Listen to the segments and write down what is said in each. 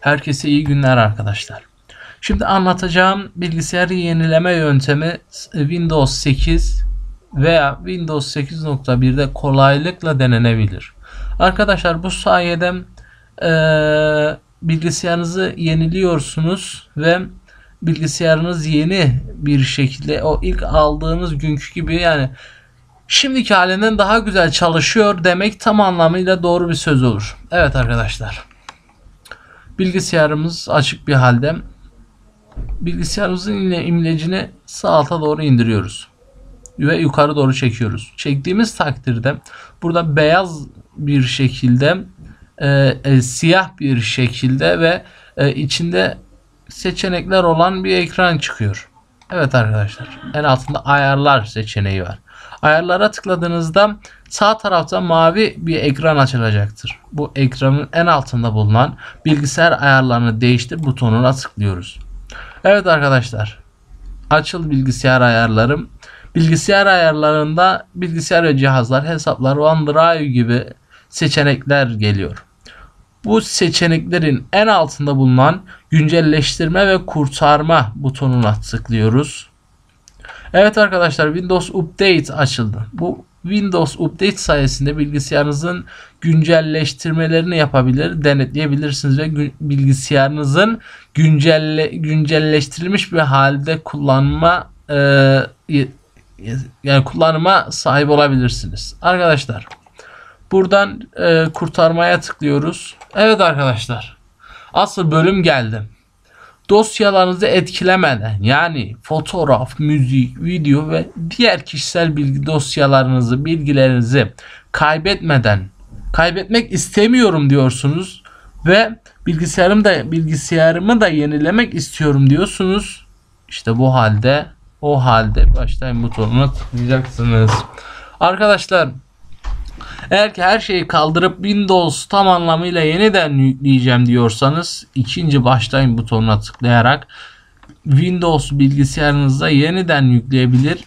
Herkese iyi günler arkadaşlar. Şimdi anlatacağım bilgisayarı yenileme yöntemi Windows 8 veya Windows 8.1'de kolaylıkla denenebilir. Arkadaşlar bu sayede e, bilgisayarınızı yeniliyorsunuz ve bilgisayarınız yeni bir şekilde o ilk aldığınız günkü gibi yani şimdiki halinden daha güzel çalışıyor demek tam anlamıyla doğru bir söz olur. Evet arkadaşlar. Bilgisayarımız açık bir halde bilgisayarımızın imlecini sağ alta doğru indiriyoruz. Ve yukarı doğru çekiyoruz. Çektiğimiz takdirde burada beyaz bir şekilde e, e, siyah bir şekilde ve e, içinde seçenekler olan bir ekran çıkıyor. Evet arkadaşlar en altında ayarlar seçeneği var. Ayarlara tıkladığınızda sağ tarafta mavi bir ekran açılacaktır. Bu ekranın en altında bulunan bilgisayar ayarlarını değiştir butonuna tıklıyoruz. Evet arkadaşlar açıl bilgisayar ayarlarım. Bilgisayar ayarlarında bilgisayar ve cihazlar, hesaplar, OneDrive gibi seçenekler geliyor. Bu seçeneklerin en altında bulunan güncelleştirme ve kurtarma butonuna tıklıyoruz. Evet arkadaşlar Windows Update açıldı. Bu Windows Update sayesinde bilgisayarınızın güncelleştirmelerini yapabilir, denetleyebilirsiniz ve bilgisayarınızın güncelle, güncelleştirilmiş bir halde kullanma e, yani kullanıma sahip olabilirsiniz. Arkadaşlar buradan e, kurtarmaya tıklıyoruz. Evet arkadaşlar asıl bölüm geldi dosyalarınızı etkilemeden yani fotoğraf, müzik, video ve diğer kişisel bilgi dosyalarınızı, bilgilerinizi kaybetmeden kaybetmek istemiyorum diyorsunuz ve bilgisayarım da bilgisayarımı da yenilemek istiyorum diyorsunuz. İşte bu halde o halde başlayın butonuna tıklayacaksınız. Arkadaşlar eğer ki her şeyi kaldırıp Windows tam anlamıyla yeniden yükleyeceğim diyorsanız ikinci başlayın butonuna tıklayarak Windows bilgisayarınızda yeniden yükleyebilir.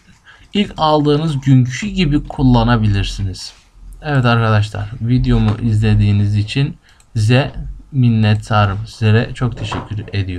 İlk aldığınız günkü gibi kullanabilirsiniz. Evet arkadaşlar videomu izlediğiniz için size minnettarım. Sizlere çok teşekkür ediyorum.